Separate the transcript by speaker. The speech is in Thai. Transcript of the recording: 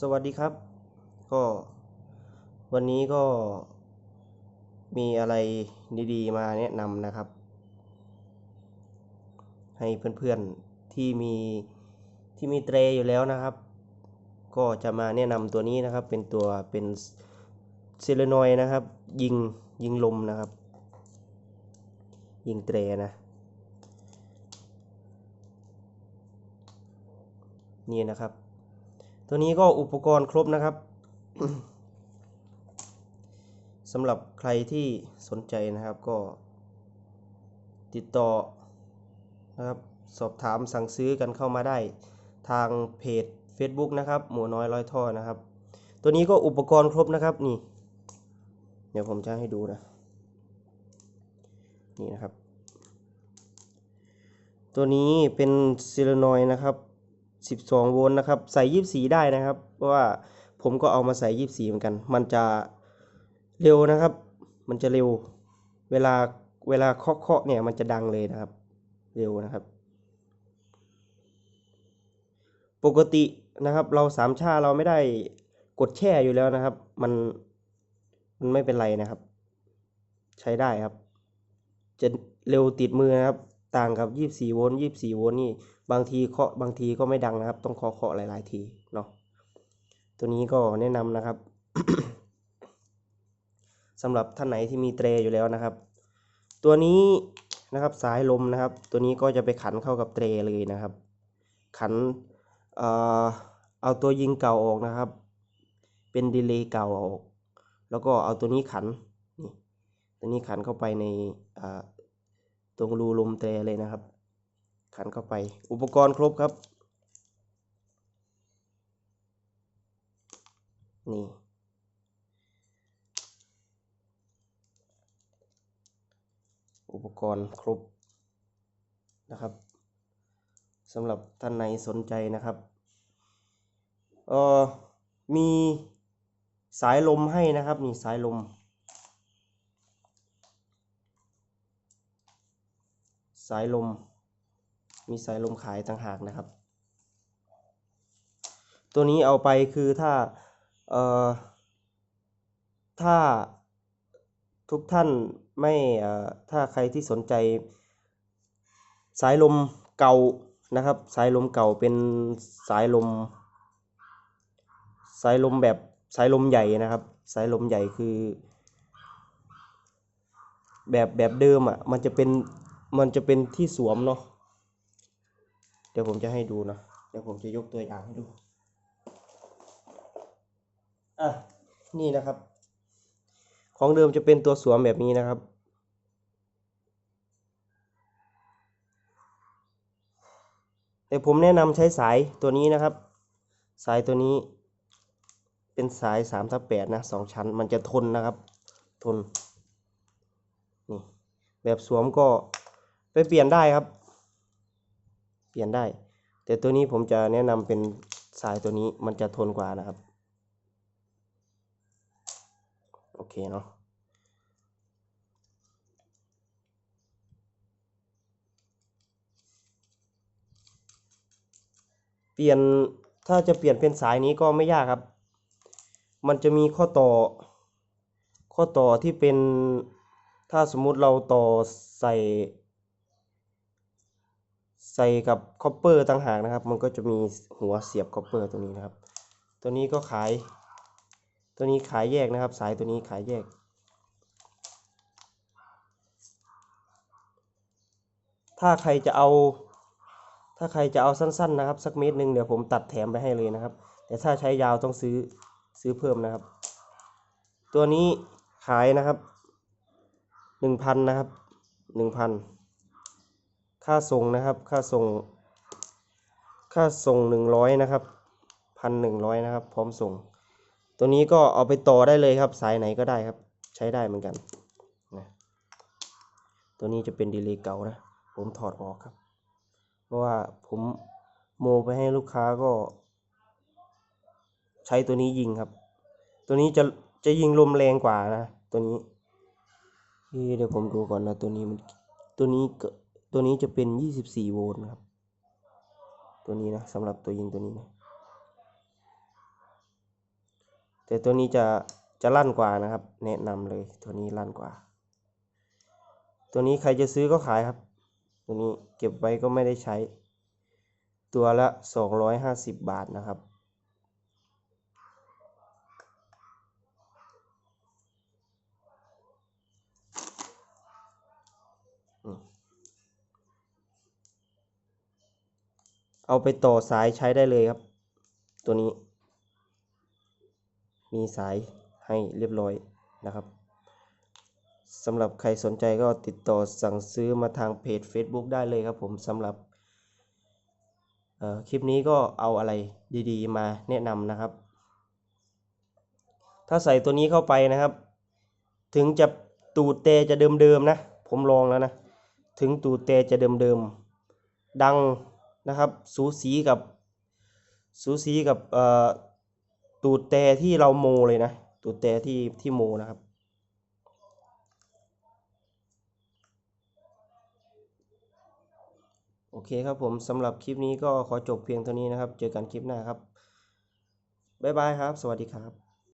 Speaker 1: สวัสดีครับ ก็วันนี้ก็มีอะไรดีๆ มาแนะนำนะครับ ให้เพื่อนๆที่มีที่มีเตรอยู่แล้วนะครับ ก็จะมาแนะนำตัวนี้นะครับ เป็นตัวเป็นเซเลนอยนะครับ ยิงยิงลมนะครับ ยิงเตรนะ นี่นะครับ ตัวนี้ก็อุปกรณ์ครบนะครับสำหรับใครที่สนใจนะครับก็ติดต่อนะครับสอบถามสั่งซื้อกันเข้ามาได้ทางเพจ Facebook นะครับ หมูน้อยร้อยท่อนะครับ ตัวนี้ก็อุปกรณ์ครบนะครับนี่ เดี๋ยวผมจะให้ดูนะ นี่นะครับ ตัวนี้เป็นซิลนอยนะครับ 12 โวลต์นะครับ ใส่ 24 ได้นะครับ เพราะว่าผมก็เอามาใส่ 24 เหมือนกัน มันจะเร็วนะครับ มันจะเร็ว เวลาเวลาเคาะเคาะเนี่ยมันจะดังเลยนะครับ เร็วนะครับ ปกตินะครับเราสามชาเราไม่ได้กดแช่อยู่แล้วนะครับ มันมันไม่เป็นไรนะครับ ใช้ได้ครับ จะเร็วติดมือนะครับ ต่างกับ 24 โวลต์ 24 โวลต์นี่ บางทีเคาะบางทีก็ไม่ดังนะครับ ต้องเคาะเคาะหลาย ๆ ทีเนาะตัวนี้ก็แนะนำนะครับสำหรับท่านไหนที่มีเตรอยู่แล้วนะครับ ตัวนี้นะครับสายลมนะครับ ตัวนี้ก็จะไปขันเข้ากับเตรเลยนะครับ ขันเอ่อเอาตัวยิงเก่าออกนะครับ เป็นดีเลย์เก่าออก แล้วก็เอาตัวนี้ขันนี่ตัวนี้ขันเข้าไปในตรงรูลมเตรเลยนะครับ ขันเข้าไป อุปกรณ์ครบครับ นี่ อุปกรณ์ครบนะครับสำหรับท่านไหนสนใจนะครับเออมีสายลมให้นะครับนี่สายลม สายลม มีสายลมขายต่างหากนะครับ ตัวนี้เอาไปคือถ้าเอ่อถ้าทุกท่านไม่เอ่อถ้าใครที่สนใจ สายลมเก่านะครับ สายลมเก่าเป็นสายลม สายลมแบบสายลมใหญ่นะครับ สายลมใหญ่คือ แบบแบบเดิมอะมันจะเป็นมันจะเป็นที่สวมเนาะ เดี๋ยวผมจะให้ดูนะ เดี๋ยวผมจะยกตัวอย่างให้ดู อะ นี่นะครับ ของเดิมจะเป็นตัวสวมแบบนี้นะครับ แต่ผมแนะนำใช้สายตัวนี้นะครับ สายตัวนี้ เป็นสาย3ทับ8นะสองชั้น มันจะทนนะครับ ทน นี่ แบบสวมก็ไปเปลี่ยนได้ครับ เปลี่ยนได้ แต่ตัวนี้ผมจะแนะนำเป็นสายตัวนี้มันจะทนกว่านะครับ โอเคเนาะเปลี่ยนถ้าจะเปลี่ยนเป็นสายนี้ก็ไม่ยากครับ มันจะมีข้อต่อ ข้อต่อที่เป็นถ้าสมมุติเราต่อใส่ ใส่กับคอปเปอร์ต่างหากนะครับ มันก็จะมีหัวเสียบคอปเปอร์ตัวนี้นะครับ ตัวนี้ก็ขาย ตัวนี้ขายแยกนะครับ สายตัวนี้ขายแยก ถ้าใครจะเอา ถ้าใครจะเอาสั้น ๆ นะครับ สักเมตรหนึ่งเดี๋ยวผมตัดแถมไปให้เลยนะครับ แต่ถ้าใช้ยาวต้องซื้อซื้อเพิ่มนะครับ ตัวนี้ขายนะครับหนึ่งพันนะครับหนึ่งพัน ค่าส่งนะครับ ค่าส่ง ค่าส่งหนึ่งร้อยนะครับพันหนึ่งร้อยนะครับ พร้อมส่ง ตัวนี้ก็เอาไปต่อได้เลยครับ สายไหนก็ได้ครับ ใช้ได้เหมือนกันนะตัวนี้จะเป็นดีเลย์เก่านะ ผมถอดออกครับ เพราะว่าผมโมไปให้ลูกค้าก็ ใช้ตัวนี้ยิงครับ ตัวนี้จะจะยิงลมแรงกว่านะ ตัวนี้เดี๋ยวผมดูก่อนนะตัวนี้มันตัวนี้เก็ ตัวนี้จะเป็นยี่สิบสี่โวลต์นะครับ ตัวนี้นะสำหรับตัวยิงตัวนี้นะแต่ตัวนี้จะจะลั่นกว่านะครับ แนะนำเลยตัวนี้ลั่นกว่า ตัวนี้ใครจะซื้อก็ขายครับ ตัวนี้เก็บไว้ก็ไม่ได้ใช้ ตัวละสองร้อยห้าสิบบาทนะครับ เอาไปต่อสายใช้ได้เลยครับ ตัวนี้ มีสายให้เรียบร้อยนะครับสำหรับใครสนใจก็ติดต่อสั่งซื้อมาทางเพจ Facebook ได้เลยครับผมสำหรับคลิปนี้ก็เอาอะไรดีๆ มาแนะนำนะครับ ถ้าใส่ตัวนี้เข้าไปนะครับ ถึงจะตูดเตจะเดิมๆนะ ผมลองแล้วนะ ถึงตูดเตจะเดิมๆดัง นะครับ สูสีกับสูสีกับเอ่อตูดแต่ที่เราโมเลยนะ ตูดแต่ที่ที่โมนะครับ โอเคครับผมสำหรับคลิปนี้ก็ขอจบเพียงเท่านี้นะครับ เจอกันคลิปหน้าครับ บ๊ายบายครับ สวัสดีครับ